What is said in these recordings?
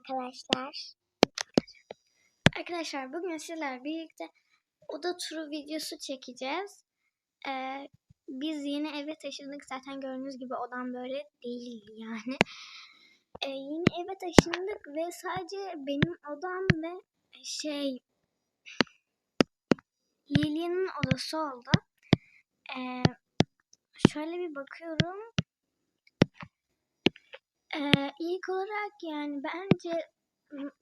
arkadaşlar. Arkadaşlar bugün sizlerle birlikte oda turu videosu çekeceğiz. Ee, biz yeni eve taşındık. Zaten gördüğünüz gibi odam böyle değil yani. Ee, yeni eve taşındık ve sadece benim odam ve şey Lilia'nın odası oldu. Ee, şöyle bir bakıyorum. Ee, ilk olarak yani bence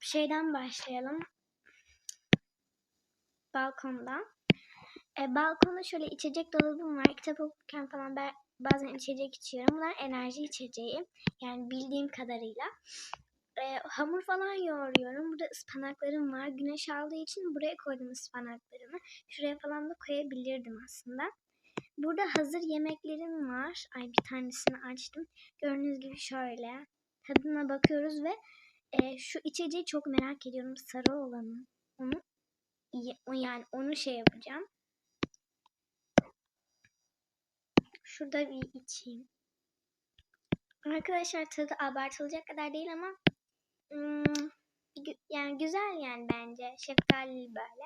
şeyden başlayalım. Balkondan. Ee, balkonda şöyle içecek dolabım var. Kitap okurken falan ben bazen içecek içiyorum. Bunlar enerji içeceği. Yani bildiğim kadarıyla. Ee, hamur falan yoğuruyorum. Burada ıspanaklarım var. Güneş aldığı için buraya koydum ıspanaklarımı. Şuraya falan da koyabilirdim aslında. Burada hazır yemeklerim var. Ay bir tanesini açtım. Gördüğünüz gibi şöyle. Tadına bakıyoruz ve e, şu içeceği çok merak ediyorum. Sarı olanı. Onu yani onu şey yapacağım. Şurada bir içeyim. Arkadaşlar tadı abartılacak kadar değil ama hmm, yani güzel yani bence. Şeftali böyle.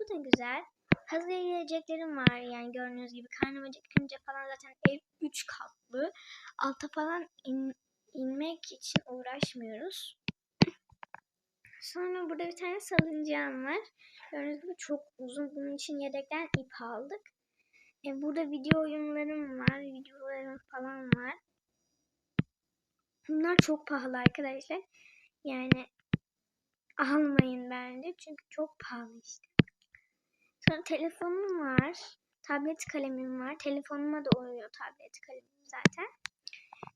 Bu da güzel. Hazır yiyeceklerim var yani gördüğünüz gibi. Karnım acıkınca falan zaten ev 3 katlı. Alta falan in, inmek için uğraşmıyoruz. Sonra burada bir tane salıncağım var. Gördüğünüz gibi çok uzun. Bunun için yedekten ip aldık. E, burada video oyunlarım var. Videolarım falan var. Bunlar çok pahalı arkadaşlar. Yani almayın bence. Çünkü çok pahalı işte. Sonra telefonum var. Tablet kalemim var. Telefonuma da oluyor tablet kalemim zaten.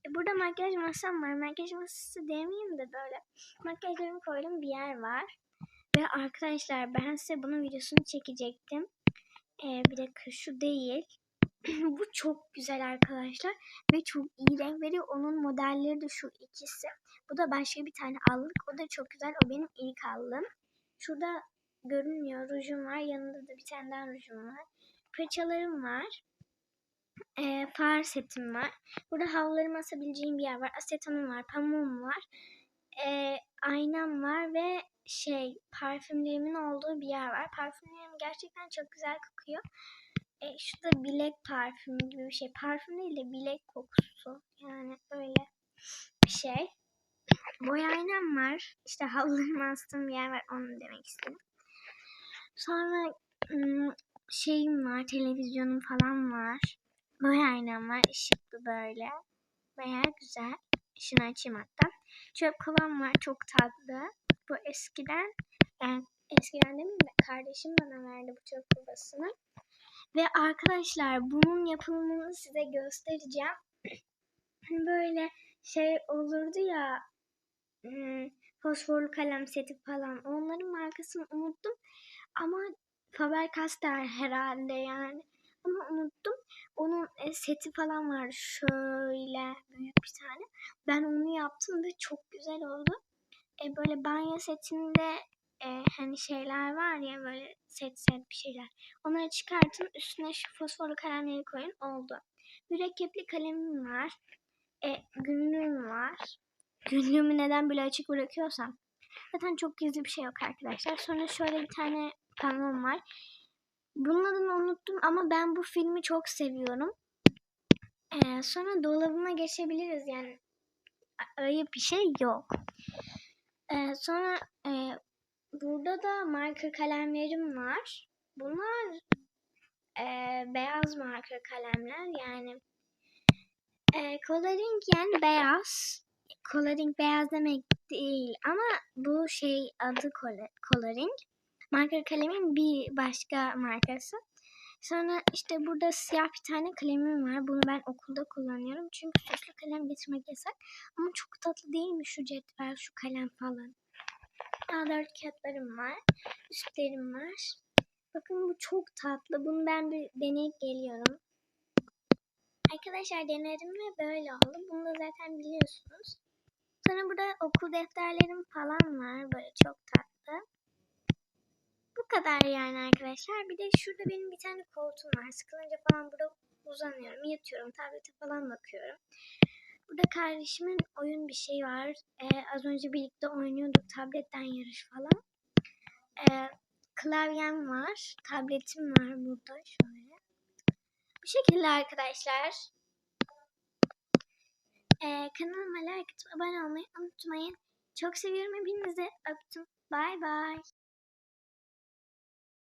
E burada makyaj masam var. Makyaj masası demeyeyim de böyle makyajlarımı koydum bir yer var. Ve arkadaşlar ben size bunun videosunu çekecektim. Ee, bir dakika şu değil. Bu çok güzel arkadaşlar. Ve çok iyi renk veriyor. Onun modelleri de şu ikisi. Bu da başka bir tane aldık. O da çok güzel. O benim ilk aldığım. Şurada görünmüyor. Rujum var. Yanında da bir tane daha rujum var. Fırçalarım var. E, far setim var. Burada havlularımı asabileceğim bir yer var. Asetonum var. Pamuğum var. E, aynam var ve şey parfümlerimin olduğu bir yer var. Parfümlerim gerçekten çok güzel kokuyor. E, şurada bilek parfümü gibi bir şey. Parfüm değil de bilek kokusu. Yani öyle bir şey. Boy aynam var. İşte havlularımı astığım bir yer var. Onu demek istedim. Sonra şeyim var. Televizyonum falan var. Boy aynam var. ışıklı böyle. Baya güzel. Şunu açayım hatta. Çöp kovam var. Çok tatlı. Bu eskiden yani eskiden demeyeyim de kardeşim bana verdi bu çöp kovasını. Ve arkadaşlar bunun yapımını size göstereceğim. Böyle şey olurdu ya fosforlu kalem seti falan. Onların markasını unuttum. Ama Faber-Castell herhalde yani. Ama unuttum. Onun e, seti falan var şöyle büyük bir tane. Ben onu yaptım ve çok güzel oldu. E, böyle banyo setinde e, hani şeyler var ya böyle set set bir şeyler. Onları çıkartın üstüne şu fosforlu kalemleri koyun oldu. Mürekkepli kalemim var. E, günlüğüm var. Günlüğümü neden böyle açık bırakıyorsam. Zaten çok gizli bir şey yok arkadaşlar. Sonra şöyle bir tane panom var. Bunun adını unuttum ama ben bu filmi çok seviyorum. Ee, sonra dolabıma geçebiliriz yani ayıp bir şey yok. Ee, sonra e, burada da marker kalemlerim var. Bunlar e, beyaz marker kalemler yani e, coloring yani beyaz. Coloring beyaz demek değil ama bu şey adı coloring. Marker kalemin bir başka markası. Sonra işte burada siyah bir tane kalemim var. Bunu ben okulda kullanıyorum. Çünkü süslü kalem getirmek yasak. Ama çok tatlı değil mi şu cetvel, şu kalem falan. A4 kağıtlarım var. Üstlerim var. Bakın bu çok tatlı. Bunu ben bir deneyip geliyorum. Arkadaşlar denedim ve böyle oldu. Bunu da zaten biliyorsunuz. Sonra burada okul defterlerim falan var. Böyle çok tatlı kadar yani arkadaşlar. Bir de şurada benim bir tane koltuğum var. Sıkılınca falan burada uzanıyorum, yatıyorum, tablete falan bakıyorum. Burada kardeşimin oyun bir şey var. Ee, az önce birlikte oynuyorduk tabletten yarış falan. Ee, klavyem var. Tabletim var burada şöyle. Bu şekilde arkadaşlar. Ee, kanalıma like atıp abone olmayı unutmayın. Çok seviyorum hepinizi. Öptüm. Bay bay.